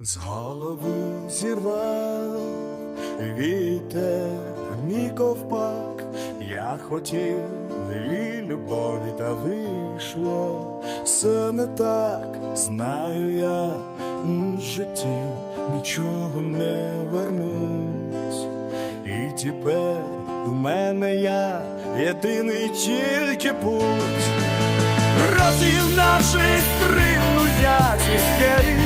З голови зірвав вітер мій ковпак, я хотів і любові, та вийшло все не так, знаю я в житті нічого не вернуть. І тепер в мене я єдиний тільки путь. Розігнавши стрімну я зі скелі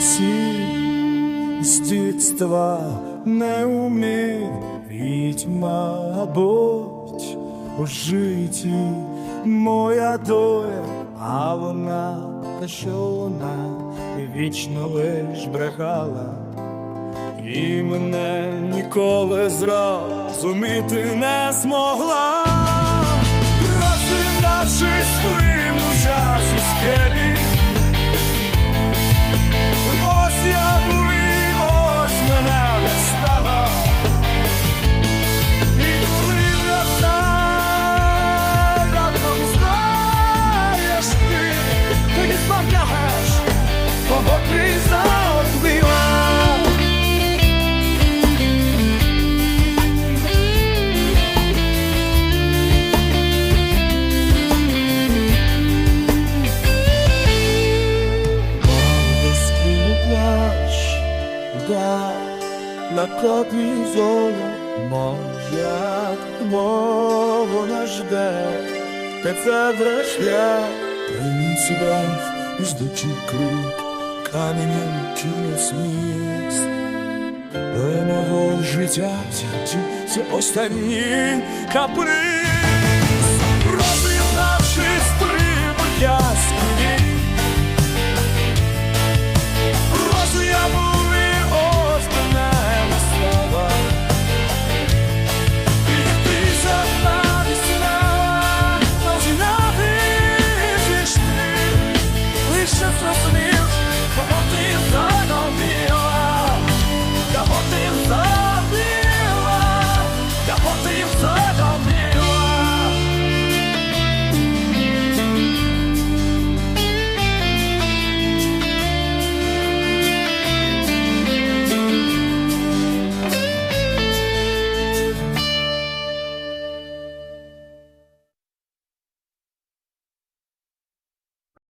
я усі з дитинства не умів відьма, мабуть, у житті моя доля, а вона, та що вона вічно лиш брехала, і мене ніколи зрозуміти не змогла. Да, на копі зону моя мова нас жде, та це шлях принципів із дочікли каменем через міст. До мого життя ці останні капри